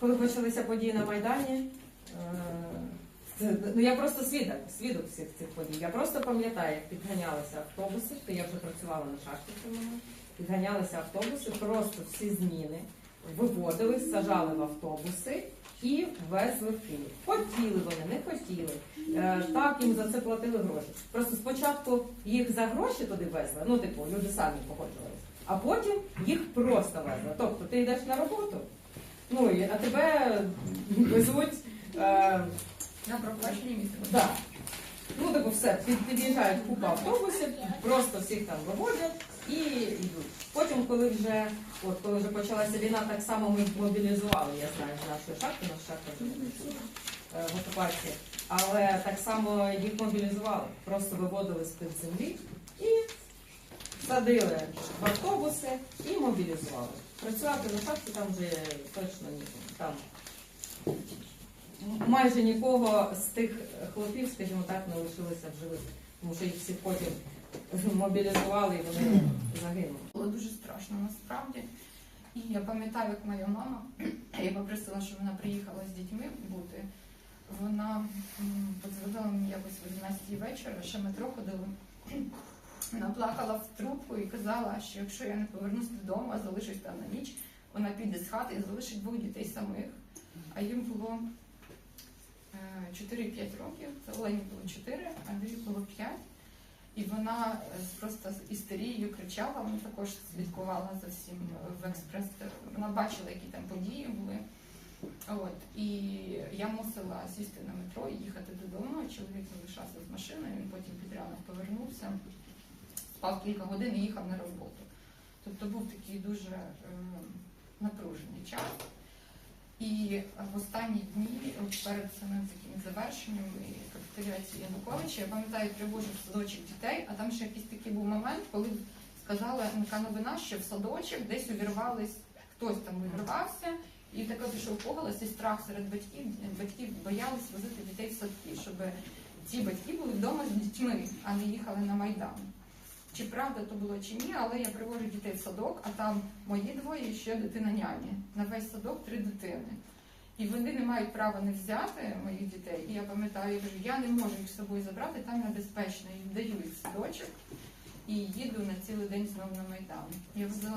коли почалися події на Майдані, е, ну я просто свідок, свідок всіх цих подій. Я просто пам'ятаю, як підганялися автобуси, то я вже працювала на шахті. Підганялися автобуси, просто всі зміни виводили, сажали в автобуси і везли в Київ. Хотіли вони, не хотіли. Е, Так їм за це платили гроші. Просто спочатку їх за гроші туди везли, ну типу, люди самі погоджувалися, а потім їх просто везли. Тобто ти йдеш на роботу, ну і а тебе везуть. Е, На проплачені місце. Да. Ну, типу, все, під, під'їжджають купа автобусів, просто всіх там виводять і йдуть. Потім, коли вже, от, коли вже почалася війна, так само ми мобілізували, я знаю, з нашої шахти, наша шахта вже е, в окупації. Але так само їх мобілізували, просто виводили з-під землі і садили в автобуси і мобілізували. Працювати на шахті там вже точно нікому. Там майже нікого з тих хлопів, скажімо так, не лишилося в живих, тому що їх всіх потім мобілізували і вони загинули. Було дуже страшно насправді. І я пам'ятаю, як моя мама, я попросила, щоб вона приїхала з дітьми бути. Вона подзвонила мені якось в 11 вечора, ще метро ходили. Вона плакала в трубку і казала, що якщо я не повернусь додому, а залишусь там на ніч, вона піде з хати і залишить двох дітей самих. А їм було е, 4-5 років. Це Олені було 4, а Андрію було 5. І вона е, просто з істерією кричала, вона також слідкувала за всім е, в експрес. Вона бачила, які там події були. От. І я мусила сісти на метро і їхати додому. Чоловік залишався з машиною, він потім під ранок повернувся, спав кілька годин і їхав на роботу. Тобто був такий дуже е, напружений час. І в останні дні, перед самим таким завершенням і капітуляції Януковича, я пам'ятаю, привожу в садочок дітей, а там ще якийсь такий був момент, коли сказала така новина, що в садочок десь увірвались, хтось там увірвався, і таке пішов поголос і страх серед батьків. Батьків боялись возити дітей в садки, щоб ці батьки були вдома з дітьми, а не їхали на майдан. Чи правда то було чи ні, але я привожу дітей в садок, а там мої двоє і ще дитина няні. На весь садок три дитини. І вони не мають права не взяти моїх дітей. І я пам'ятаю, я кажу, я не можу їх з собою забрати, там небезпечно. І даю їх садочок і їду на цілий день знову на майдан. Я взяла